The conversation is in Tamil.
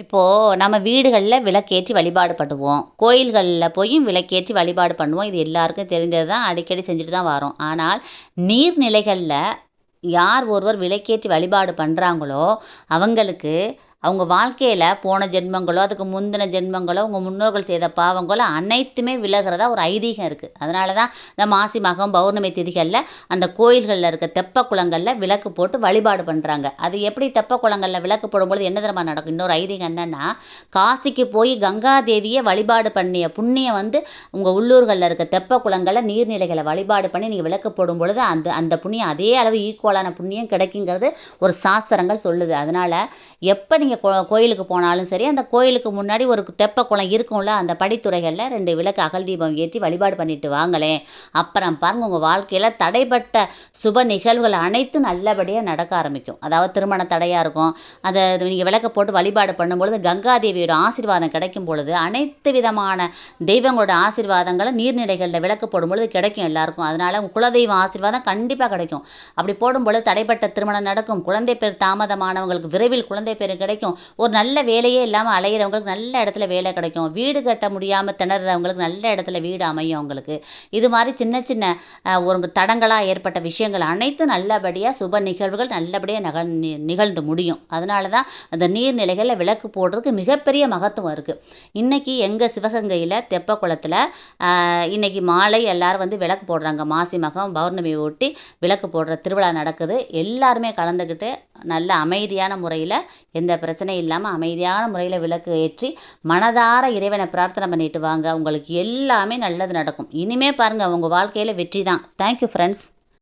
இப்போது நம்ம வீடுகளில் விளக்கேற்றி வழிபாடு பண்ணுவோம். கோயில்களில் போயும் விளக்கேற்றி வழிபாடு பண்ணுவோம். இது எல்லாருக்கும் தெரிஞ்சது தான் அடிக்கடி செஞ்சுட்டு தான் வரோம். ஆனால் நீர்நிலைகளில் யார் ஒருவர் விளக்கேற்றி வழிபாடு பண்ணுறாங்களோ அவங்களுக்கு அவங்க வாழ்க்கையில் போன ஜென்மங்களோ அதுக்கு முந்தின ஜென்மங்களோ உங்கள் முன்னோர்கள் செய்த பாவங்களோ அனைத்துமே விலகிறதா ஒரு ஐதீகம் இருக்குது அதனால தான் இந்த மாசி மகம் பௌர்ணமி திதிகளில் அந்த கோயில்களில் இருக்க தெப்ப குளங்களில் விளக்கு போட்டு வழிபாடு பண்ணுறாங்க அது எப்படி தெப்ப குளங்களில் விளக்கு போடும்பொழுது என்ன தரமாக நடக்கும்? இன்னொரு ஐதீகம் என்னென்னா காசிக்கு போய் கங்கா தேவியை வழிபாடு பண்ணிய புண்ணியம் வந்து உங்கள் உள்ளூர்களில் இருக்க தெப்ப குளங்களில் நீர்நிலைகளை வழிபாடு பண்ணி நீங்கள் விளக்கு போடும் பொழுது அந்த அந்த புண்ணியம் அதே அளவு ஈக்குவலான புண்ணியம் கிடைக்குங்கிறது ஒரு சாஸ்திரங்கள் சொல்லுது. அதனால் எப்போ நீங்கள் கோ கோயிலுக்கு போனாலும் சரி அந்த கோயிலுக்கு முன்னாடி ஒரு தெப்ப குளம் இருக்கும்ல அந்த படித்துறைகளில் ரெண்டு விளக்கு அகல் தீபம் ஏற்றி வழிபாடு பண்ணிட்டு வாங்களேன். அப்புறம் பாருங்கள் உங்கள் வாழ்க்கையில் தடைப்பட்ட சுப நிகழ்வுகள் அனைத்தும் நல்லபடியாக நடக்க ஆரம்பிக்கும். அதாவது திருமண தடையாக இருக்கும் அதை நீங்கள் விளக்க போட்டு வழிபாடு பண்ணும்பொழுது கங்காதேவியோட ஆசீர்வாதம் கிடைக்கும் பொழுது அனைத்து விதமான தெய்வங்களோட ஆசீர்வாதங்களை நீர்நிலைகளில் விளக்கு போடும்பொழுது கிடைக்கும் எல்லாருக்கும். அதனால் உங்கள் குலதெய்வம் ஆசீர்வாதம் கண்டிப்பாக கிடைக்கும். அப்படி போடும்பொழுது தடைப்பட்ட திருமணம் நடக்கும். குழந்தை பேர் தாமதமானவங்களுக்கு விரைவில் குழந்தை பேர் கிடைக்கும். ஒரு நல்ல வேலையே இல்லாமல் அலையிறவங்களுக்கு நல்ல இடத்துல வேலை கிடைக்கும். வீடு கட்ட முடியாமல் திணறவங்களுக்கு நல்ல இடத்துல வீடு அமையும் அவங்களுக்கு. இது மாதிரி சின்ன சின்ன ஒரு தடங்களாக ஏற்பட்ட விஷயங்கள் அனைத்தும் நல்லபடியாக சுப நிகழ்வுகள் நல்லபடியாக நகழ் நிகழ்ந்து முடியும். அதனால தான் அந்த நீர்நிலைகளில் விளக்கு போடுறதுக்கு மிகப்பெரிய மகத்துவம் இருக்குது இன்றைக்கி எங்கள் சிவகங்கையில் தெப்ப குளத்தில் இன்றைக்கி மாலை எல்லோரும் வந்து விளக்கு போடுறாங்க. மாசி மகம் பௌர்ணமி ஒட்டி விளக்கு போடுற திருவிழா நடக்குது. எல்லாருமே கலந்துக்கிட்டு நல்ல அமைதியான முறையில் எந்த பிரச்சனை இல்லாமல் அமைதியான முறையில் விளக்கு ஏற்றி மனதார இறைவனை பிரார்த்தனை பண்ணிட்டு வாங்க. உங்களுக்கு எல்லாமே நல்லது நடக்கும். இனிமே பாருங்கள் உங்கள் வாழ்க்கையில் வெற்றி தான் தேங்க்யூ ஃப்ரெண்ட்ஸ்